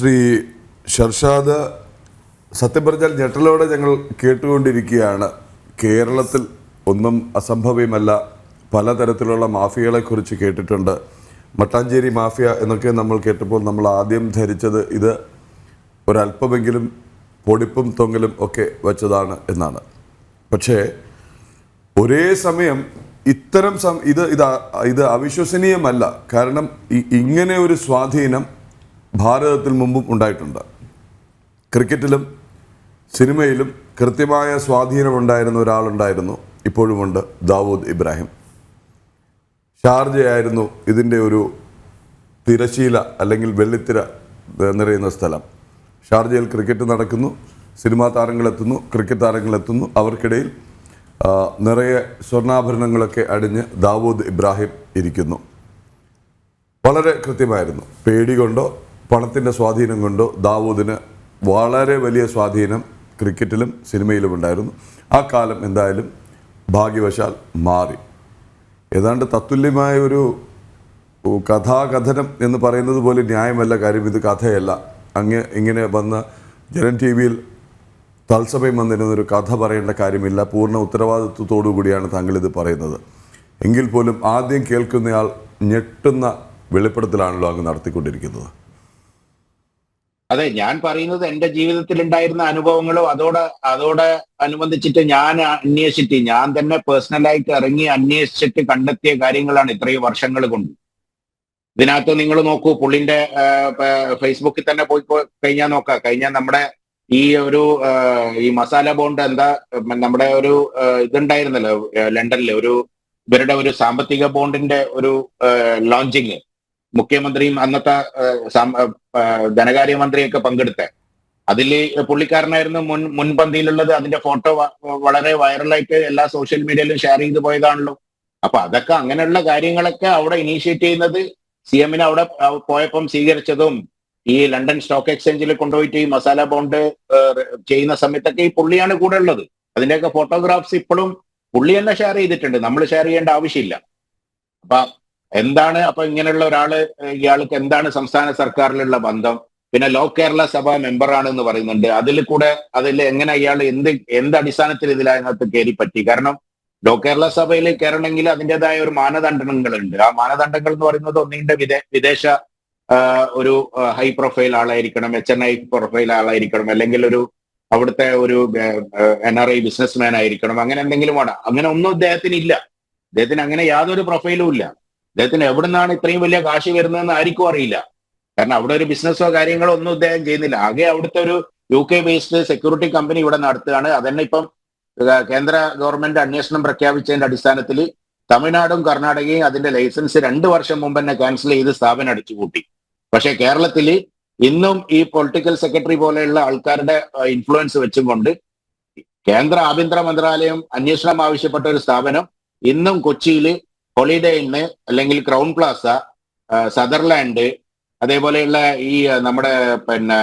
ശ്രീ ഷർഷാദ് സത്യം പറഞ്ഞാൽ ഞെട്ടലോടെ ഞങ്ങൾ കേട്ടുകൊണ്ടിരിക്കുകയാണ്. കേരളത്തിൽ ഒന്നും അസംഭവ്യമല്ല. പലതരത്തിലുള്ള മാഫിയകളെക്കുറിച്ച് കേട്ടിട്ടുണ്ട്. മട്ടാഞ്ചേരി മാഫിയ എന്നൊക്കെ നമ്മൾ കേട്ടപ്പോൾ നമ്മൾ ആദ്യം ധരിച്ചത് ഇത് ഒരല്പമെങ്കിലും പൊടിപ്പും തൊങ്ങലും ഒക്കെ വച്ചതാണ് എന്നാണ്. പക്ഷേ ഒരേ സമയം ഇത്തരം സം ഇത് ഇത് ഇത് അവിശ്വസനീയമല്ല. കാരണം ഇങ്ങനെ ഒരു സ്വാധീനം ഭാരതത്തിൽ മുമ്പും ഉണ്ടായിട്ടുണ്ട്. ക്രിക്കറ്റിലും സിനിമയിലും കൃത്യമായ സ്വാധീനമുണ്ടായിരുന്ന ഒരാളുണ്ടായിരുന്നു. ഇപ്പോഴുമുണ്ട് ദാവൂദ് ഇബ്രാഹിം. ഷാർജയായിരുന്നു ഇതിന്റെ ഒരു തിരശീല അല്ലെങ്കിൽ വെള്ളിത്തിര നിറയുന്ന സ്ഥലം. ഷാർജയിൽ ക്രിക്കറ്റ് നടക്കുന്നു സിനിമാ താരങ്ങളെത്തുന്നു ക്രിക്കറ്റ് താരങ്ങളെത്തുന്നു. അവർക്കിടയിൽ നിറയെ സ്വർണാഭരണങ്ങളൊക്കെ അടിഞ്ഞ് ദാവൂദ് ഇബ്രാഹിം ഇരിക്കുന്നു. വളരെ കൃത്യമായിരുന്നു. പേടി കൊണ്ടോ പണത്തിന്റെ സ്വാധീനം കൊണ്ട് ദാവൂദിന് വളരെ വലിയ സ്വാധീനം ക്രിക്കറ്റിലും സിനിമയിലും ഉണ്ടായിരുന്നു. ആ കാലം എന്തായാലും ഭാഗ്യവശാൽ മാറി. ഏതാണ്ട് തത്തുല്യമായ ഒരു കഥാകഥനം എന്ന് പറയുന്നത് പോലെ ന്യായമല്ല കാര്യം. ഇത് കഥയല്ല. അങ്ങ് ഇങ്ങനെ വന്ന് ജനൻ ടി വിയിൽ തത്സമയം വന്നിരുന്നൊരു കഥ പറയേണ്ട കാര്യമില്ല. പൂർണ ഉത്തരവാദിത്വത്തോടു കൂടിയാണ് താങ്കൾ ഇത് പറയുന്നത്. എങ്കിൽ പോലും ആദ്യം കേൾക്കുന്നയാൾ ഞെട്ടുന്ന വെളിപ്പെടുത്തലാണല്ലോ അങ്ങ് നടത്തിക്കൊണ്ടിരിക്കുന്നത്. അതെ ഞാൻ പറയുന്നത് എന്റെ ജീവിതത്തിൽ ഉണ്ടായിരുന്ന അനുഭവങ്ങളും അതോടെ അതോടെ അനുബന്ധിച്ചിട്ട് ഞാൻ അന്വേഷിച്ചിട്ട് ഞാൻ തന്നെ പേഴ്സണലായിട്ട് ഇറങ്ങി അന്വേഷിച്ചിട്ട് കണ്ടെത്തിയ കാര്യങ്ങളാണ് ഇത്രയും വർഷങ്ങൾ കൊണ്ട്. ഇതിനകത്ത് നിങ്ങൾ നോക്കൂ പുള്ളിന്റെ ഫേസ്ബുക്കിൽ തന്നെ പോയി കഴിഞ്ഞാൽ നോക്കാം. കഴിഞ്ഞാൽ നമ്മുടെ ഈ ഒരു ഈ മസാല ബോണ്ട് എന്താ നമ്മുടെ ഒരു ഇതുണ്ടായിരുന്നല്ലോ ലണ്ടനിലെ ഒരു ഇവരുടെ ഒരു സാമ്പത്തിക ബോണ്ടിന്റെ ഒരു ലോഞ്ചിങ്. മുഖ്യമന്ത്രിയും അന്നത്തെ ധനകാര്യമന്ത്രിയൊക്കെ പങ്കെടുത്ത. അതിൽ പുള്ളിക്കാരനായിരുന്നു മുൻ മുൻപന്തിയിലുള്ളത്. അതിന്റെ ഫോട്ടോ വളരെ വൈറലായിട്ട് എല്ലാ സോഷ്യൽ മീഡിയയിലും ഷെയർ ചെയ്ത് പോയതാണല്ലോ. അപ്പൊ അതൊക്കെ അങ്ങനെയുള്ള കാര്യങ്ങളൊക്കെ അവിടെ ഇനീഷ്യേറ്റ് ചെയ്യുന്നത് സി എമ്മിന് അവിടെ പോയപ്പം സ്വീകരിച്ചതും ഈ ലണ്ടൻ സ്റ്റോക്ക് എക്സ്ചേഞ്ചിൽ കൊണ്ടുപോയിട്ട് ഈ മസാല ബോണ്ട് ചെയ്യുന്ന സമയത്തൊക്കെ ഈ പുള്ളിയാണ് കൂടെ ഉള്ളത്. അതിന്റെയൊക്കെ ഫോട്ടോഗ്രാഫ്സ് ഇപ്പോഴും പുള്ളി തന്നെ ഷെയർ ചെയ്തിട്ടുണ്ട്. നമ്മൾ ഷെയർ ചെയ്യേണ്ട ആവശ്യമില്ല. അപ്പൊ എന്താണ്? അപ്പൊ ഇങ്ങനെയുള്ള ഒരാൾ ഇയാൾക്ക് എന്താണ് സംസ്ഥാന സർക്കാരിലുള്ള ബന്ധം? പിന്നെ ലോ കേരള സഭ മെമ്പറാണ് എന്ന് പറയുന്നുണ്ട്. അതിൽ കൂടെ അതിൽ എങ്ങനെ ഇയാൾ എന്ത് എന്ത് അടിസ്ഥാനത്തിൽ ഇതിൽ അതിനകത്ത് കയറി പറ്റി? കാരണം ലോ കേരള സഭയിൽ കയറണമെങ്കിൽ അതിന്റെതായ ഒരു മാനദണ്ഡങ്ങളുണ്ട്. ആ മാനദണ്ഡങ്ങൾ എന്ന് പറയുന്നത് ഒന്നിന്റെ വിദേ വിദേശ ഒരു ഹൈ പ്രൊഫൈൽ ആളായിരിക്കണം എച്ച് എൻ ഐ പ്രൊഫൈൽ ആളായിരിക്കണം അല്ലെങ്കിൽ ഒരു അവിടുത്തെ ഒരു എൻ ആർ ഐ ബിസിനസ്മാൻ ആയിരിക്കണം അങ്ങനെ എന്തെങ്കിലും വേണം അങ്ങനെ ഒന്നും അദ്ദേഹത്തിന് ഇല്ല. അദ്ദേഹത്തിന് അങ്ങനെ യാതൊരു പ്രൊഫൈലും ഇല്ല. ഇദ്ദേഹത്തിന് എവിടെ നിന്നാണ് ഇത്രയും വലിയ കാശ് വരുന്നതെന്ന് ആർക്കും അറിയില്ല. കാരണം അവിടെ ഒരു ബിസിനസ്സോ കാര്യങ്ങളോ ഒന്നും അദ്ദേഹം ചെയ്യുന്നില്ല. ആകെ അവിടുത്തെ ഒരു U K based security company ഇവിടെ നടത്തുകയാണ്. അതന്നെ ഇപ്പം കേന്ദ്ര ഗവൺമെന്റ് അന്വേഷണം പ്രഖ്യാപിച്ചതിന്റെ അടിസ്ഥാനത്തിൽ തമിഴ്നാടും കർണാടകയും അതിന്റെ ലൈസൻസ് രണ്ട് വർഷം മുമ്പ് തന്നെ ക്യാൻസൽ ചെയ്ത് സ്ഥാപനം അടിച്ചുകൂട്ടി പക്ഷേ കേരളത്തിൽ ഇന്നും ഈ പൊളിറ്റിക്കൽ സെക്രട്ടറി പോലെയുള്ള ആൾക്കാരുടെ ഇൻഫ്ലുവൻസ് വെച്ചും കൊണ്ട് കേന്ദ്ര ആഭ്യന്തര മന്ത്രാലയം അന്വേഷണം ആവശ്യപ്പെട്ട ഒരു സ്ഥാപനം ഇന്നും കൊച്ചിയിൽ ഹോളിഡേ ഇന്ന് അല്ലെങ്കിൽ ക്രൗൺ പ്ലാസ സദർലാൻഡ് അതേപോലെയുള്ള ഈ നമ്മുടെ പിന്നെ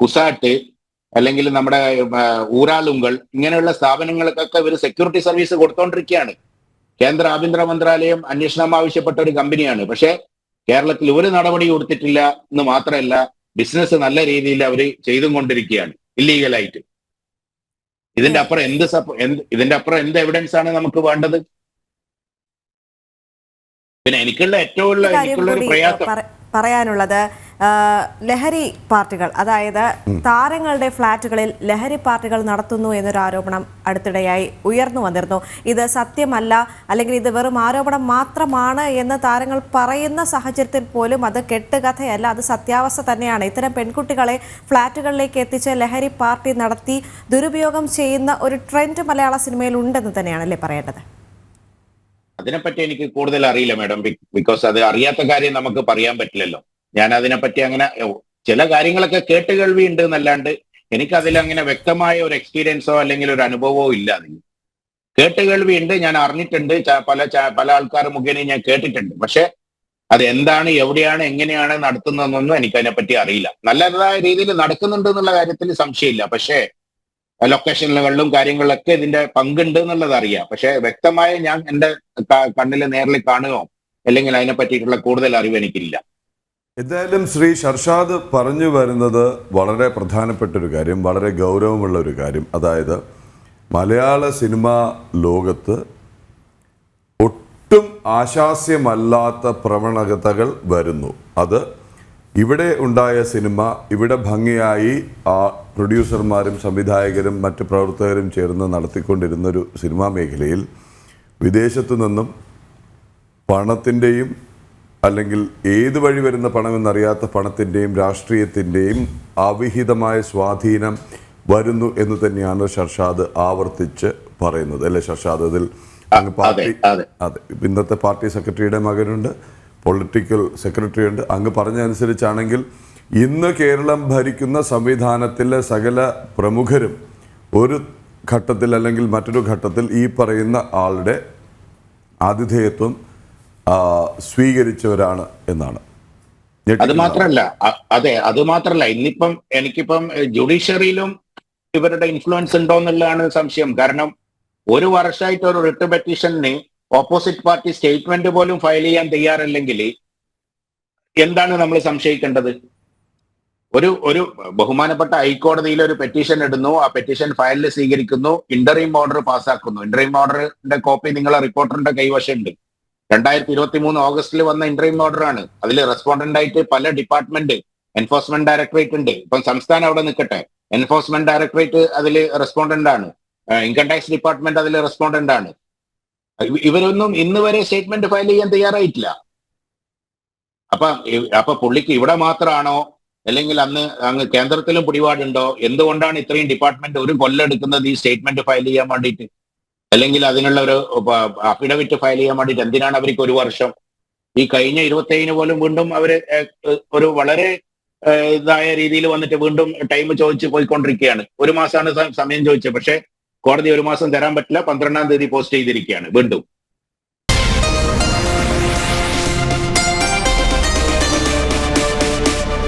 കുസാട്ട് കുസാറ്റ് അല്ലെങ്കിൽ നമ്മുടെ ഊരാളുങ്കൾ ഇങ്ങനെയുള്ള സ്ഥാപനങ്ങൾക്കൊക്കെ ഇവർ സെക്യൂരിറ്റി സർവീസ് കൊടുത്തോണ്ടിരിക്കുകയാണ് കേന്ദ്ര ആഭ്യന്തര മന്ത്രാലയം അന്വേഷണം ആവശ്യപ്പെട്ട ഒരു കമ്പനിയാണ്. പക്ഷേ കേരളത്തിൽ ഒരു നടപടി കൊടുത്തിട്ടില്ല എന്ന് മാത്രമല്ല ബിസിനസ് നല്ല രീതിയിൽ അവർ ചെയ്തും കൊണ്ടിരിക്കുകയാണ് ഇല്ലീഗലായിട്ട് ഇതിന്റെ അപ്പുറം എന്ത് സപ്പോ എന്ത് ഇതിന്റെ അപ്പുറം എന്ത് എവിഡൻസ് ആണ് നമുക്ക് വേണ്ടത്? പിന്നെ എനിക്കുള്ള ഏറ്റവും എനിക്കുള്ള ഒരു പ്രയാസം പറയാനുള്ളത് ലഹരി പാർട്ടികൾ അതായത് താരങ്ങളുടെ ഫ്ളാറ്റുകളിൽ ലഹരി പാർട്ടികൾ നടത്തുന്നു എന്നൊരു ആരോപണം അടുത്തിടെയായി ഉയർന്നു വന്നിരുന്നു. ഇത് സത്യമല്ല അല്ലെങ്കിൽ ഇത് വെറും ആരോപണം മാത്രമാണ് എന്ന് താരങ്ങൾ പറയുന്ന സാഹചര്യത്തിൽ പോലും അത് കെട്ടുകഥയല്ല അത് സത്യാവസ്ഥ തന്നെയാണ്. ഇത്തരം പെൺകുട്ടികളെ ഫ്ളാറ്റുകളിലേക്ക് എത്തിച്ച് ലഹരി പാർട്ടി നടത്തി ദുരുപയോഗം ചെയ്യുന്ന ഒരു ട്രെൻഡ് മലയാള സിനിമയിൽ ഉണ്ടെന്ന് തന്നെയാണല്ലേ പറയേണ്ടത്? അതിനെപ്പറ്റി എനിക്ക് കൂടുതൽ അറിയില്ല മാഡം ബിക്കോസ് അത് അറിയാത്ത കാര്യം നമുക്ക് പറയാൻ പറ്റില്ലല്ലോ. ഞാൻ അതിനെപ്പറ്റി അങ്ങനെ ചില കാര്യങ്ങളൊക്കെ കേട്ട് കേൾവി ഉണ്ട് എന്നല്ലാണ്ട് എനിക്ക് അതിൽ അങ്ങനെ വ്യക്തമായ ഒരു എക്സ്പീരിയൻസോ അല്ലെങ്കിൽ ഒരു അനുഭവമോ ഇല്ല അതിൽ കേട്ട് കേൾവി ഉണ്ട് ഞാൻ അറിഞ്ഞിട്ടുണ്ട് പല പല ആൾക്കാർ മുഖേന ഞാൻ കേട്ടിട്ടുണ്ട്. പക്ഷെ അത് എന്താണ് എവിടെയാണ് എങ്ങനെയാണ് നടത്തുന്നതെന്നൊന്നും എനിക്ക് അതിനെപ്പറ്റി അറിയില്ല നല്ലതായ രീതിയിൽ നടക്കുന്നുണ്ട് എന്നുള്ള കാര്യത്തിൽ സംശയമില്ല. പക്ഷേ ലൊക്കേഷനുകളിലും കാര്യങ്ങളിലൊക്കെ ഇതിന്റെ പങ്കുണ്ട് എന്നുള്ളത് അറിയാം. പക്ഷെ വ്യക്തമായ ഞാൻ എന്റെ കണ്ണിൽ നേരിൽ കാണുകയോ അല്ലെങ്കിൽ അതിനെ പറ്റിയിട്ടുള്ള കൂടുതൽ അറിവ് എനിക്കില്ല. എന്തായാലും ശ്രീ ഷർഷാദ് പറഞ്ഞു വരുന്നത് വളരെ പ്രധാനപ്പെട്ട ഒരു കാര്യം വളരെ ഗൗരവമുള്ള ഒരു കാര്യം. അതായത് മലയാള സിനിമാ ലോകത്ത് ഒട്ടും ആശാസ്യമല്ലാത്ത പ്രവണതകൾ വരുന്നു. അത് ഇവിടെ ഉണ്ടായ സിനിമ ഇവിടെ ഭംഗിയായി ആ പ്രൊഡ്യൂസർമാരും സംവിധായകരും മറ്റ് പ്രവർത്തകരും ചേർന്ന് നടത്തിക്കൊണ്ടിരുന്നൊരു സിനിമാ മേഖലയിൽ വിദേശത്തു നിന്നും പണത്തിന്റെയും അല്ലെങ്കിൽ ഏത് വഴി വരുന്ന പണമെന്നറിയാത്ത പണത്തിന്റെയും രാഷ്ട്രീയത്തിന്റെയും അവിഹിതമായ സ്വാധീനം വരുന്നു എന്ന് തന്നെയാണ് ഷർഷാദ് ആവർത്തിച്ച് പറയുന്നത്. അല്ലേ ഷർഷാദ്? അതിൽ അങ്ങ് പാർട്ടി അതെ. അതെ. ഇന്നത്തെ പാർട്ടി സെക്രട്ടറിയുടെ മകനുണ്ട്. പൊളിറ്റിക്കൽ സെക്രട്ടറി ഉണ്ട്. അങ്ങ് പറഞ്ഞനുസരിച്ചാണെങ്കിൽ ഇന്ന് കേരളം ഭരിക്കുന്ന സംവിധാനത്തിലെ സകല പ്രമുഖരും ഒരു ഘട്ടത്തിൽ അല്ലെങ്കിൽ മറ്റൊരു ഘട്ടത്തിൽ ഈ പറയുന്ന ആളുടെ ആതിഥേയത്വം സ്വീകരിച്ചവരാണ് എന്നാണ്. അത് മാത്രല്ല അതെ അത് മാത്രല്ല. ഇന്നിപ്പം എനിക്കിപ്പം ജുഡീഷ്യറിയിലും ഇവരുടെ ഇൻഫ്ലുവൻസ് ഉണ്ടോ എന്നുള്ളതാണ് സംശയം. കാരണം ഒരു വർഷമായിട്ട് ഒരു റിട്ട് പെറ്റീഷന് ഓപ്പോസിറ്റ് പാർട്ടി സ്റ്റേറ്റ്മെന്റ് പോലും ഫയൽ ചെയ്യാൻ തയ്യാറല്ലെങ്കിൽ എന്താണ് നമ്മൾ സംശയിക്കേണ്ടത്? ഒരു ഒരു ബഹുമാനപ്പെട്ട ഹൈക്കോടതിയിൽ ഒരു പെറ്റീഷൻ ഇടുന്നു. ആ പെറ്റീഷൻ ഫയലിൽ സ്വീകരിക്കുന്നു. ഇന്റർവ്യൂ ഓർഡർ പാസ്സാക്കുന്നു. ഇന്റർവ്യൂ ഓർഡറിന്റെ കോപ്പി നിങ്ങളെ റിപ്പോർട്ടറിന്റെ കൈവശമുണ്ട്. രണ്ടായിരത്തി ഇരുപത്തി മൂന്ന് ഓഗസ്റ്റിൽ വന്ന ഇന്റർവ്യൂ ഓർഡർ ആണ്. അതിൽ റെസ്പോണ്ടന്റ് ആയിട്ട് പല ഡിപ്പാർട്ട്മെന്റ് എൻഫോഴ്സ്മെന്റ് ഡയറക്ടറേറ്റ് ഉണ്ട്. ഇപ്പം സംസ്ഥാനം അവിടെ നിൽക്കട്ടെ. എൻഫോഴ്സ്മെന്റ് ഡയറക്ടറേറ്റ് അതിൽ റെസ്പോണ്ടന്റ് ആണ്. ഇൻകം ടാക്സ് ഡിപ്പാർട്ട്മെന്റ് അതിൽ റെസ്പോണ്ടന്റ് ആണ്. ഇവരൊന്നും ഇന്ന് വരെ സ്റ്റേറ്റ്മെന്റ് ഫയൽ ചെയ്യാൻ തയ്യാറായിട്ടില്ല. അപ്പൊ അപ്പൊ പുള്ളിക്ക് ഇവിടെ മാത്രമാണോ അല്ലെങ്കിൽ അന്ന് അങ്ങ് കേന്ദ്രത്തിലും പിടിപാടുണ്ടോ? എന്തുകൊണ്ടാണ് ഇത്രയും ഡിപ്പാർട്ട്മെന്റ് ഒരു കൊല്ലം എടുക്കുന്നത് ഈ സ്റ്റേറ്റ്മെന്റ് ഫയൽ ചെയ്യാൻ വേണ്ടിയിട്ട്? അല്ലെങ്കിൽ അതിനുള്ള ഒരു അഫിഡവിറ്റ് ഫയൽ ചെയ്യാൻ വേണ്ടിയിട്ട് എന്തിനാണ് അവർക്ക് ഒരു വർഷം? ഈ കഴിഞ്ഞ ഇരുപത്തേഴിന് പോലും വീണ്ടും അവർ ഒരു വളരെ ഇതായ രീതിയിൽ വന്നിട്ട് വീണ്ടും ടൈം ചോദിച്ച് പോയിക്കൊണ്ടിരിക്കുകയാണ്. ഒരു മാസമാണ് സമയം ചോദിച്ചത്. പക്ഷേ കോടതി ഒരു മാസം തരാൻ പറ്റില്ല പന്ത്രണ്ടാം തീയതി പോസ്റ്റ് ചെയ്തിരിക്കുകയാണ് വീണ്ടും.